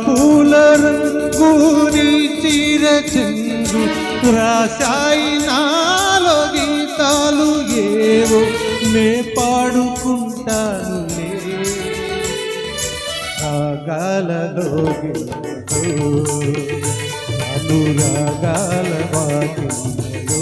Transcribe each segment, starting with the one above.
ఆ పూల రంగుని చీర చెంగు రాశాయి నాలో గీతాలు ఏవో నే పాడుకుంటాను రాగాలలో అనురాగాల వాకిళ్ళు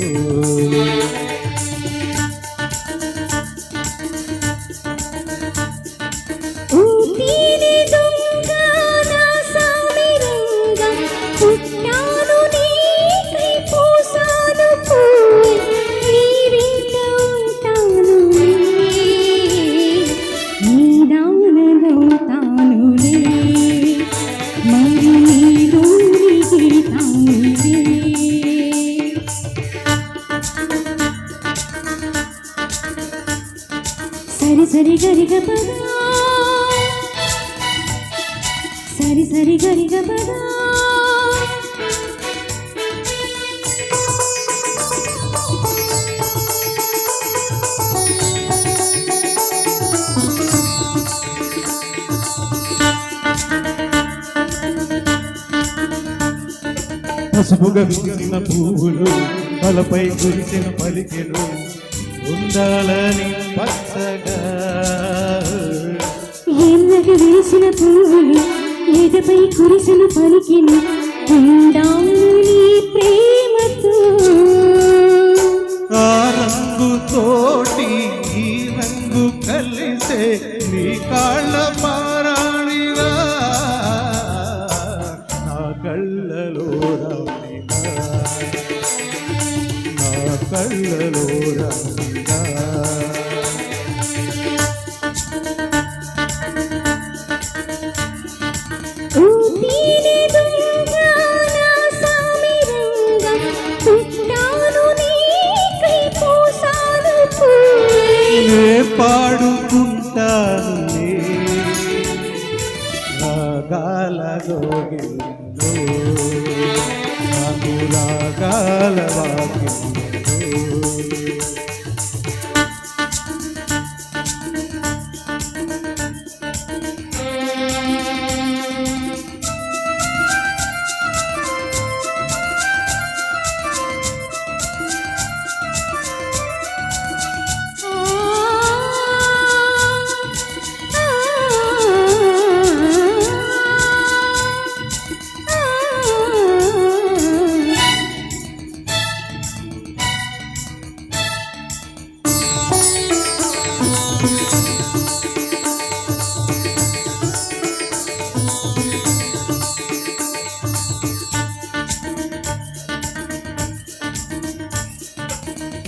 సరి సరి గరిగ పద. సరి సరి గరిగ పద. పసుపుగా విరిగిన పువ్వులు తలపై కురిసిన పలికెలు. ఉండాలని పచ్చగా. ఎన్నగ వేసిన పువ్వులు ఎదపై కురిసిన పలికిని ఉండాలి ప్రేమతో. ఆ రంగు తోటి ఈ రంగు కలిసే నీ కాళ్ళ పారాణిరా నా కళ్ళలో నా కళ్ళలో రాగాల గోగిల్లో నాకు రాగాల వాకిందు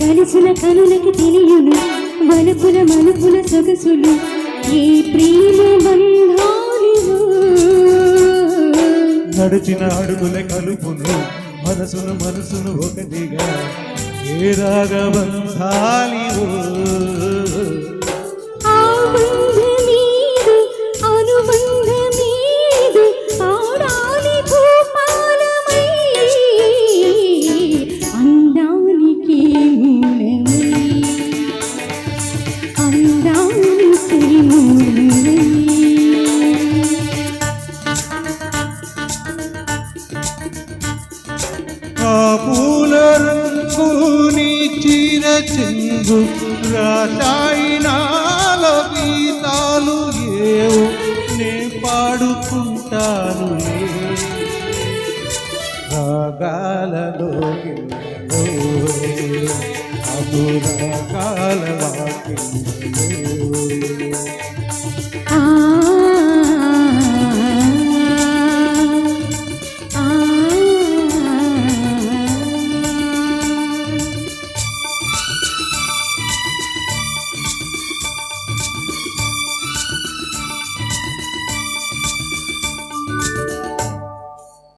కలిసిన కనులకి తెలియను. మలుపుల మలుపుల సొగసులు. ఏ ప్రేమ బంధాలు నడిచిన అడుగుల కలుపును మనసును మనసును ఒకటిగా ఏ రాగ బంధాలివో? చీర రసాయనాల గీతాలు ఏవో నే పాడుకుంటాను రాగాలలో అపురాగాల వాకిల్లో ఆ